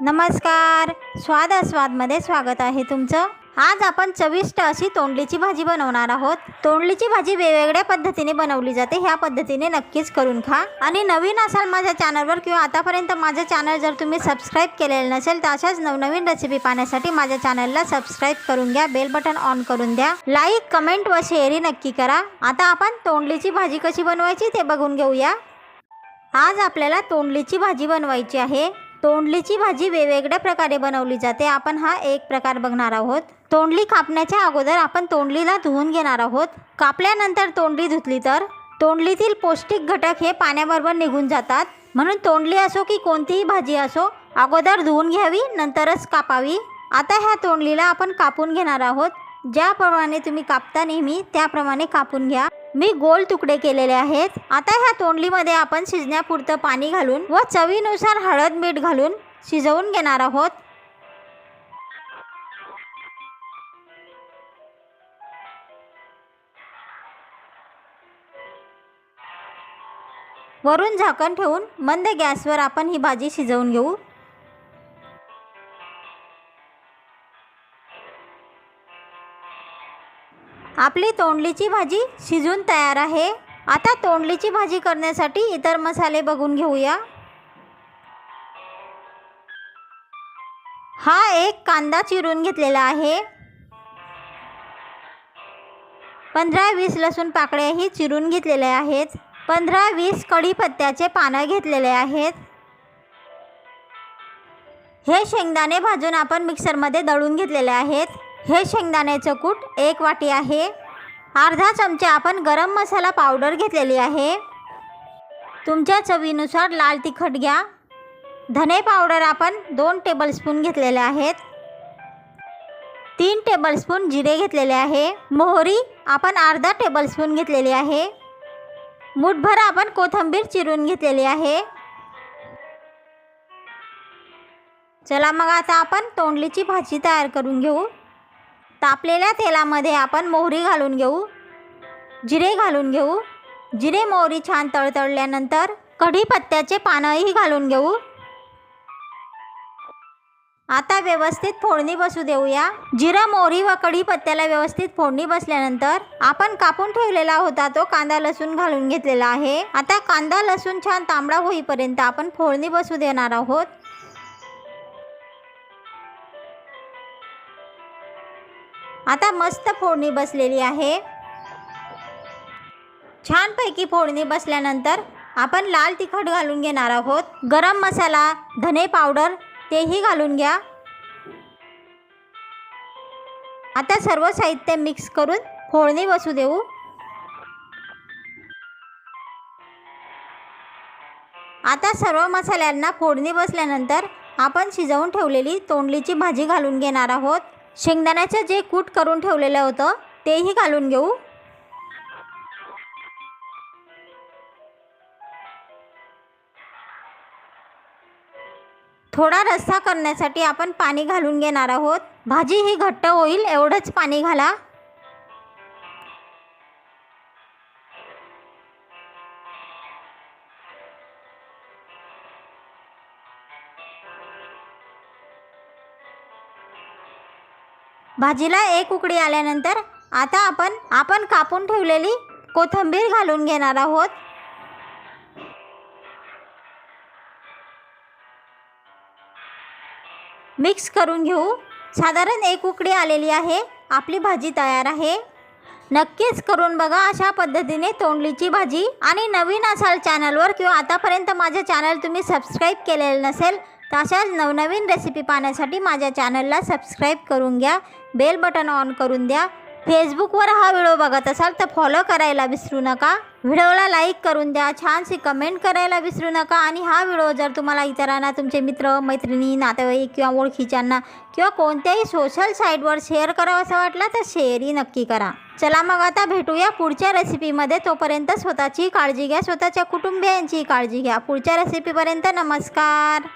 नमस्कार. स्वाद स्वादमध्ये स्वागत आहे तुमचं. आज आपण चविष्ट अशी तोंडलीची भाजी बनवणार आहोत. तोंडलीची भाजी वेगवेगळ्या पद्धतीने बनवली जाते. ह्या पद्धतीने नक्कीच करून खा. आणि नवीन असाल माझ्या चॅनलवर किंवा आतापर्यंत माझं चॅनल जर तुम्ही सबस्क्राईब केलेलं नसेल तर अशाच नवनवीन रेसिपी पाहण्यासाठी माझ्या चॅनलला सबस्क्राईब करून घ्या. बेल बटन ऑन करून द्या. लाईक कमेंट व शेअरही नक्की करा. आता आपण तोंडलीची भाजी कशी बनवायची ते बघून घेऊया. आज आपल्याला तोंडलीची भाजी बनवायची आहे. तोंडलीची भाजी वेगवेगळ्या प्रकारे बनवली जाते. आपण हा एक प्रकार बघणार आहोत. तोंडली कापण्याच्या अगोदर आपण तोंडलीला धुवून घेणार आहोत. कापल्यानंतर तोंडली धुतली तर तोंडलीतील पौष्टिक घटक हे पाण्याबरोबर निघून जातात. म्हणून तोंडली असो की कोणतीही भाजी असो अगोदर धुवून घ्यावी नंतरच कापावी. आता ह्या तोंडलीला आपण कापून घेणार आहोत. ज्याप्रमाणे तुम्ही कापता नेहमी त्याप्रमाणे कापून घ्या. मी गोल तुकडे केलेले आहेत. आता ह्या तोंडलीमध्ये आपण शिजण्यापुरतं पाणी घालून व चवीनुसार हळद मीठ घालून शिजवून घेणार आहोत. वरून झाकण ठेवून मंद गॅसवर आपण ही भाजी शिजवून घेऊ. आपली तोंडलीची भाजी शिजून तयार आहे. आता तोंडलीची भाजी करण्यासाठी इतर मसाले बघून घेऊया. हा एक कांदा चिरून घेतलेला आहे. पंधरा वीस लसूण पाकळ्याही चिरून घेतलेल्या आहेत. पंधरा वीस कढीपत्त्याचे पानं घेतलेले आहेत. हे शेंगदाणे भाजून आपण मिक्सरमध्ये दळून घेतलेले आहेत. हे शेंगदाण्याचं कूट एक वाटी आहे. अर्धा चमचा आपण गरम मसाला पावडर घेतलेली आहे. तुमच्या चवीनुसार लाल तिखट घ्या. धने पावडर आपण दोन टेबलस्पून घेतलेले आहेत. तीन टेबलस्पून जिरे घेतलेले आहे. मोहरी आपण अर्धा टेबलस्पून घेतलेली आहे. मुठभर आपण कोथिंबीर चिरून घेतलेली आहे. चला मग आता आपण तोंडलीची भाजी तयार करून घेऊ. तापलेल्या तेलामध्ये आपण मोहरी घालून घेऊ. जिरे घालून घेऊ. जिरे मोहरी छान तळतळल्यानंतर कढीपत्त्याचे पानंही घालून घेऊ. आता व्यवस्थित फोडणी बसू देऊया. जिरा मोहरी व कढीपत्त्याला व्यवस्थित फोडणी बसल्यानंतर आपण कापून ठेवलेला होता तो कांदा लसूण घालून घेतलेला आहे. आता कांदा लसूण छान तांबडा होईपर्यंत आपण फोडणी बसू देणार आहोत. आता मस्त फोडणी बसलेली आहे. छानपैकी फोडणी बसल्यानंतर आपण लाल तिखट घालून घेणार आहोत. गरम मसाला धने पावडर तेही घालून घ्या. आता सर्व साहित्य मिक्स करून फोडणी बसू देऊ. आता सर्व मसाल्यांना फोडणी बसल्यानंतर आपण शिजवून ठेवलेली तोंडलीची भाजी घालून घेणार आहोत. शेंगदाण्याचं जे कूट करून ठेवलेलं होतं तेही घालून घेऊ. थोडा रस्सा करण्यासाठी आपण पाणी घालून घेणार आहोत. भाजी ही घट्ट होईल एवढंच पाणी घाला. भाजीला एक उकडी आल्यानंतर आता आपण आपण कापून ठेवलेली कोथिंबीर घालून घेणार आहोत. मिक्स करून घेऊ. साधारण एक उकडी आलेली आहे. आपली भाजी तयार आहे. नक्कीच करून बघा अशा पद्धतीने तोंडलीची भाजी. आणि नवीन असाल चॅनलवर किंवा आतापर्यंत माझे चॅनल तुम्ही सबस्क्राईब केलेलं नसेल तशाच नवनवीन रेसिपी पाहण्यासाठी माझ्या चॅनलला सबस्क्राईब करून घ्या. बेल बटन ऑन करून द्या. फेसबुकवर हा व्हिडिओ बघत असाल तर फॉलो करायला विसरू नका. व्हिडिओला लाईक करून द्या. छानशी कमेंट करायला विसरू नका. आणि हा व्हिडिओ जर तुम्हाला इतरांना तुमचे मित्र मैत्रिणी नातेवाईक किंवा ओळखीच्यांना किंवा कोणत्याही सोशल साईटवर शेअर करावं वाटला तर शेअरही नक्की करा. चला मग आता भेटूया पुढच्या रेसिपीमध्ये तोपर्यंत स्वतःची काळजी घ्या. स्वतःच्या कुटुंबियांची काळजी घ्या. पुढच्या रेसिपीपर्यंत नमस्कार.